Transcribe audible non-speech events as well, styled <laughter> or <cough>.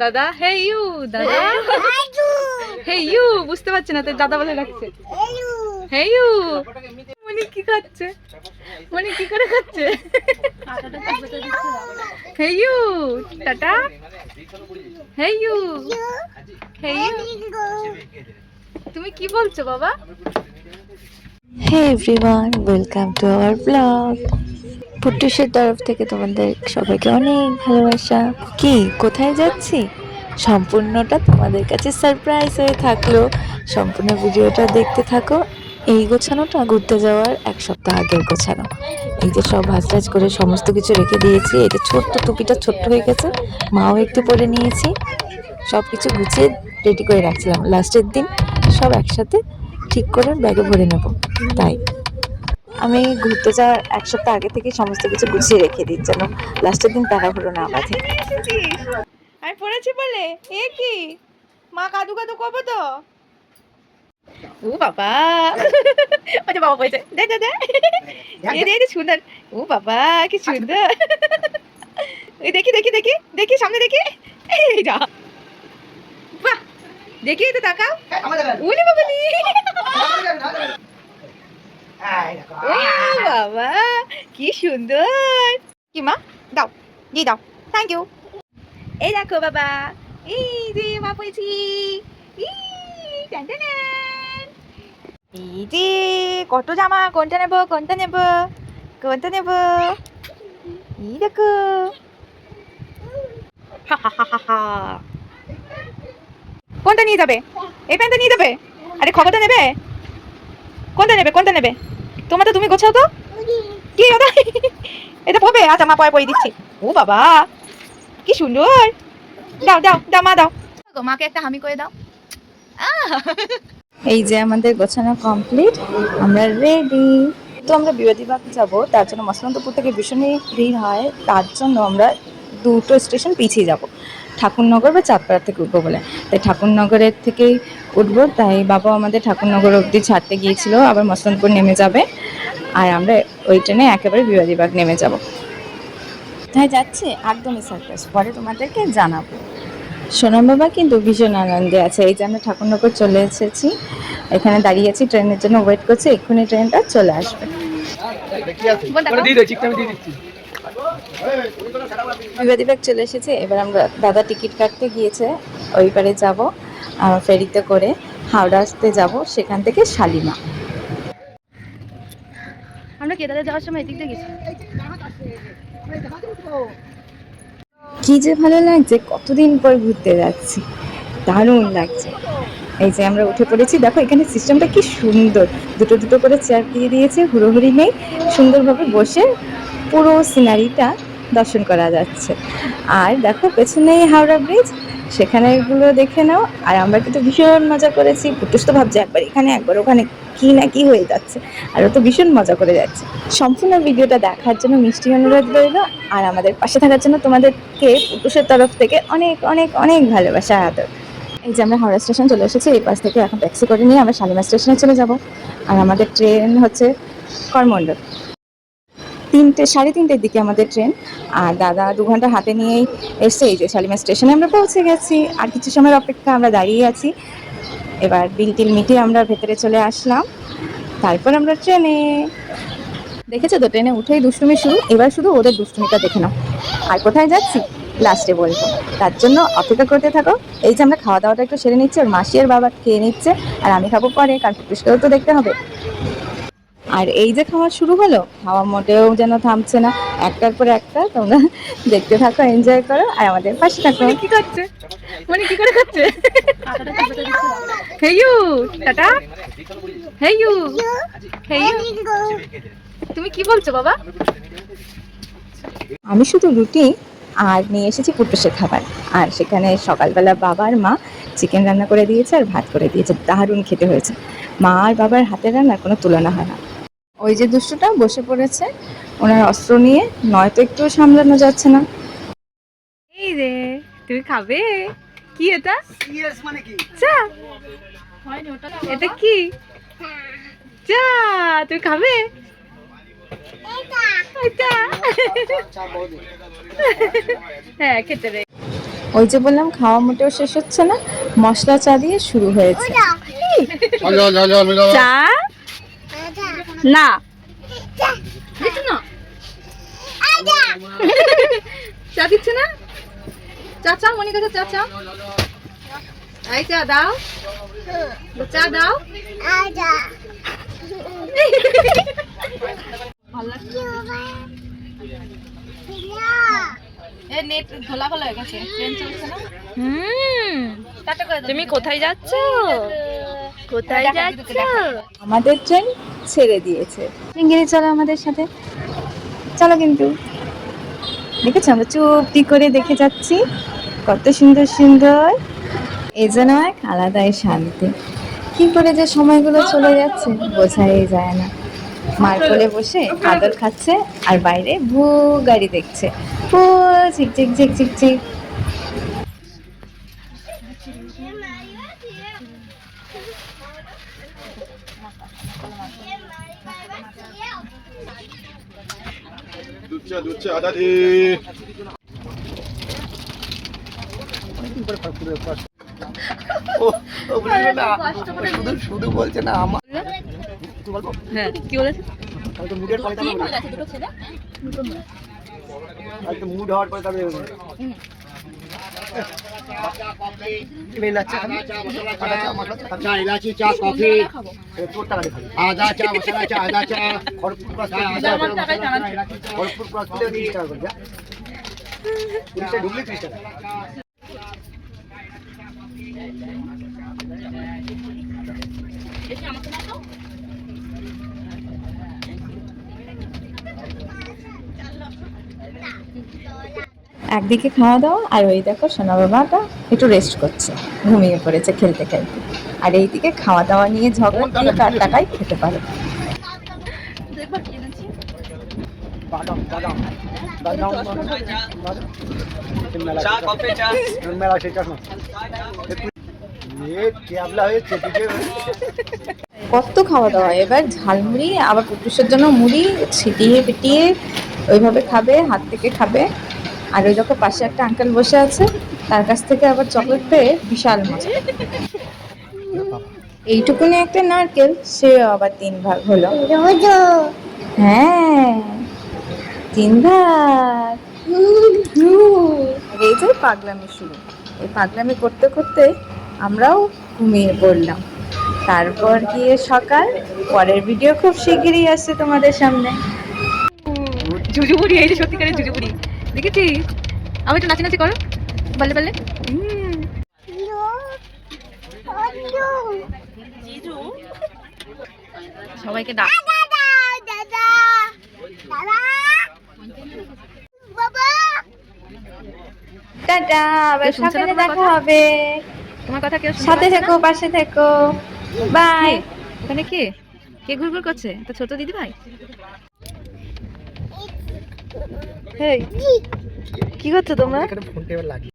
দাদা। হে ইউ দাদা। হে ইউ বুঝতে পারছে না তাই দাদা বলে রাখছে হে ইউ মনি কি খাচ্ছে? মনি কি করে খাচ্ছে? Hey you tata. Hey you hey you তুমি কি বলছো বাবা? Hey everyone welcome to our blog পুটুসের তরফ থেকে তোমাদের সবাইকে অনেক ভালোবাসা। কি, কোথায় যাচ্ছি? সম্পূর্ণটা তোমাদের কাছে সারপ্রাইজ হয়ে থাকল। সম্পূর্ণ ভিডিওটা দেখতে থাকো। এই গোছানোটা ঘুরতে যাওয়ার এক সপ্তাহ আগের গোছানো। এই যে সব ভাজটাজ করে সমস্ত কিছু রেখে দিয়েছি। এটা ছোট্ট টুপিটা ছোট্ট হয়ে গেছে, মাও একটু পরে নিয়েছি। সব কিছু গুছিয়ে রেডি করে রাখছিলাম। লাস্টের দিন সব একসাথে ঠিক করে ব্যাগে ভরে নেব। তাই। আমি ঘুরতে যাওয়ার এক সপ্তাহ আগে থেকে সমস্ত কিছু গুছিয়ে রেখে দিই যেন লাস্টের দিন টাকাগুলো না বাঁধে আমি পড়েছি বলে? এ কি? মা কাদু কাদু করব তো? ও বাবা। ও যে বাবা বলছে দে দে দে। দে দে সুন্দর। ও বাবা কি সুন্দর। দেখি দেখি দেখি দেখি সামনে দেখি। এই যা। বাহ দেখি তো তাকাও। উলি বাবালি। ও বাবা কি সুন্দর। কি মা? দাও দি দাও। থ্যাংক ইউ এই দেখো বাবা এই যে মা পেয়েছি। এই যে কত জামা কোনটা নেব কোনটা নেব কোনটা নেব। এই দেখো। হা হা হা হা হা। কোনটা নিয়ে যাবে? এই প্যান্টটা নিয়ে যাবে? আরে খবরটা নেবে? কোনটা নেবে কোনটা নেবে? তোমার তুমি গোছাও তো? কি ওটা এটা পড়বে আচ্ছা মা পরে পরে দিচ্ছি। ও বাবা কি সুন্দর। দাও দাও দাও মা দাও। মাকে একটা হামি করে দাও। এই যে আমাদের গোছানো কমপ্লিট আমরা রেডি তো আমরা বিবাদীবাগ যাব তার জন্য মসলান্তপুর থেকে ভীষণই ভিড় হয় তার জন্য আমরা দুটো স্টেশন পিছিয়ে যাব। ঠাকুরনগর বা চাঁদপাড়া থেকে উঠবো বলে। তাই ঠাকুরনগরের থেকেই উঠবো। তাই বাবা আমাদের ঠাকুরনগর অবধি ছাড়তে গিয়েছিল আবার মসলান্তপুর নেমে যাবে। আর আমরা ওই ট্রেনে একেবারে বিবাদীবাগ নেমে যাব। তাই যাচ্ছে একদমই সারপ্রাইজ পরে তোমাদেরকে জানাব। সোনাম বাবা কিন্তু ভীষণ আনন্দে আছে। এই যে আমরা ঠাকুরনগর চলে এসেছি এখানে দাঁড়িয়ে আছি ট্রেনের জন্য ওয়েট করছি এক্ষুনি ট্রেনটা চলে আসবে দিয়ে দে চিকটা আমি দিয়ে দিচ্ছি বিবাদীবাগ চলে এসেছে। এবার আমরা দাদা টিকিট কাটতে গিয়েছে ওই পারে যাব ফেরিতে করে হাওড়া আসতে যাব সেখান থেকে শালিমা। আমরা কেদারে যাওয়ার সময় এদিক দিয়ে গেছি? কি যে ভালো লাগছে কতদিন পর ঘুরতে যাচ্ছি দারুণ লাগছে। এই যে আমরা উঠে পড়েছি দেখো এখানে সিস্টেমটা কি সুন্দর। দুটো দুটো করে চেয়ার দিয়ে দিয়েছে হুড়োহুড়ি নেই। সুন্দরভাবে বসে পুরো সিনারিটা দর্শন করা যাচ্ছে। আর দেখো পেছনেই হাওড়া ব্রিজ, সেখানে এগুলো দেখে নাও। আর আমরা কিন্তু ভীষণ মজা করেছি। পুটুস তো ভাবছে একবার এখানে, একবার ওখানে কি না কি হয়ে যাচ্ছে। আর ও তো ভীষণ মজা করে যাচ্ছে। সম্পূর্ণ ভিডিওটা দেখার জন্য মিষ্টি অনুরোধ রইল। আর আমাদের পাশে থাকার জন্য তোমাদেরকে পুটুসের তরফ থেকে অনেক অনেক অনেক ভালোবাসা, আদর। এই যে আমরা হাওড়া স্টেশন চলে এসেছি, এই পাশ থেকে এখন ট্যাক্সি করে নিয়ে আমরা শালিমার স্টেশনে চলে যাব। আর আমাদের ট্রেন হচ্ছে করমণ্ডল। তিনটে, সাড়ে তিনটের দিকে আমাদের ট্রেন। আর দাদা দু ঘণ্টা হাতে নিয়েই এসছে, এই যে শালিমার স্টেশনে আমরা পৌঁছে গেছি। আর কিছু সময়ের অপেক্ষা আমরা দাঁড়িয়ে আছি। এবার বিল টিল মিটিয়ে আমরা ভেতরে চলে আসলাম। তারপর আমরা ট্রেনে। দেখেছ তো, ট্রেনে উঠেই দুষ্টুমি শুরু। এবার শুধু ওদের দুষ্টুমিটা দেখে নাও। আর কোথায় যাচ্ছি? লাস্টে বলব। তার জন্য অপেক্ষা করতে থাকো। এই যে আমরা খাওয়া দাওয়াটা একটু সেরে নিচ্ছি আর মাসি আর বাবা খেয়ে নিচ্ছে। আর আমি খাব পরে কারণ পুষ্করেও তো দেখতে হবে। আর এই যে খাওয়া শুরু হলো খাওয়া মোটেও যেন থামছে না। একটার পর একটা তোমরা দেখতে থাকো এনজয় করো আর আমাদের পাশে থাকো। কি করছে? মনি কি করে খাচ্ছে hey you tata. Hey you hey you তুমি কি বলছো বাবা? আমি শুধু রুটি আর নিয়ে এসেছি পুটুসের খাবার। আর সেখানে সকালবেলা বাবা আর মা চিকেন রান্না করে দিয়েছে আর ভাত করে দিয়েছে। দারুণ খেতে হয়েছে। মা আর বাবার হাতের রান্নার কোনো তুলনা হয় না। ওই যে দুষ্টুটা বসে পড়েছে ওনার অস্ত্র নিয়ে নয়তো একটু সামলানো যাচ্ছে না। এই রে তুমি খাবে? কি এটা? মানে কি? চা। এটা কি? চা তুমি খাবে? হ্যাঁ খেতে রে ওই যে বললাম খাওয়া মোটেও শেষ হচ্ছে না মশলা চা দিয়ে শুরু হয়েছে। চা? না। দিচ্ছ না <laughs> চা দিচ্ছে না? চা চা মনে কাছে চা চা এই চা দাও। চা দাও। এ নেট খোলা খোলা হয়ে গেছে না? হুম। তুমি কোথায় যাচ্ছ? কোথায় যাচ্ছ? আমাদের ট্রেন ছেড়ে দিয়েছে। চিঙ্গিরি চলো আমাদের সাথে। চলো কিন্তু। দেখেছ? আমরা চুপটি করে দেখে যাচ্ছি। কত সুন্দর সুন্দর। এই যেন এক আলাদাই শান্তি। কি করে যে সময়গুলো চলে যাচ্ছে বোঝাই যায় না। মার কোলে বসে আদর খাচ্ছে আর বাইরে ভু গাড়ি দেখছে। ফু ঝিকঝিক, ঝিক। দুধ আদা দি শুধু বলছে না আমার হ্যাঁ কি বলেছে? মুড হওয়ার পরে তবে মেয়ে নাচছে খালি। আদা চা, মশলা চা খাবি? চা ইলাচি চা কফি এ, তোর টাকা দিয়ে খাবি। আদা চা মশলা চা আদা চা খড়গপুর ক্রস করে আদা দিতে হবে। মশলা চা, ইলাচি চা। খড়গপুর ক্রস করে তিরিশ টাকা করে, যা। তিরিশে ঢুকলি ত্রিশ টাকা একদিকে খাওয়া দাওয়া, আর ওই দেখো সোনা বাবাটা একটু রেস্ট করছে, ঘুমিয়ে পড়েছে খেলতে খেলতে। আর এইদিকে খাওয়া দাওয়া নিয়ে ঝগড়া দিয়ে কার টাকায় খেতে পারে। কত খাওয়া দাওয়া? এবার ঝালমুড়ি আবার পুটুসের জন্য মুড়ি, ছিটিয়ে পিটিয়ে ওইভাবে খাবে, হাত থেকে খাবে। আর ওই দেখো পাশে একটা আঙ্কেল বসে আছে, তার কাছ থেকে আবার চকলেট পেয়ে বিশাল মজা। এইটুকুনি একটা নারকেল সে আবার তিন ভাগ হলো। হ্যাঁ তিন ভাগ। এই যে পাগলামি শুরু। এই পাগলামি করতে করতে আমরাও ঘুমিয়ে পড়লাম। তারপর গিয়ে সকাল, পরের ভিডিও খুব শিগগিরই আসছে তোমাদের সামনে। জুজুবুড়ি, এই যে সত্যিকারের জুজুবুড়ি। দেখেছিস আমি একটু নাচি নাচি করো। বললে বললে। সবাইকে ডাক। টাটা আবার সকালে দেখা হবে। তোমার কথা কেউ সাথে থেকো পাশে থেকো। বাই। ওখানে কে? কে ঘুরঘুর করছে? তো ছোট দিদি ভাই হেই কি করছ তোমরা?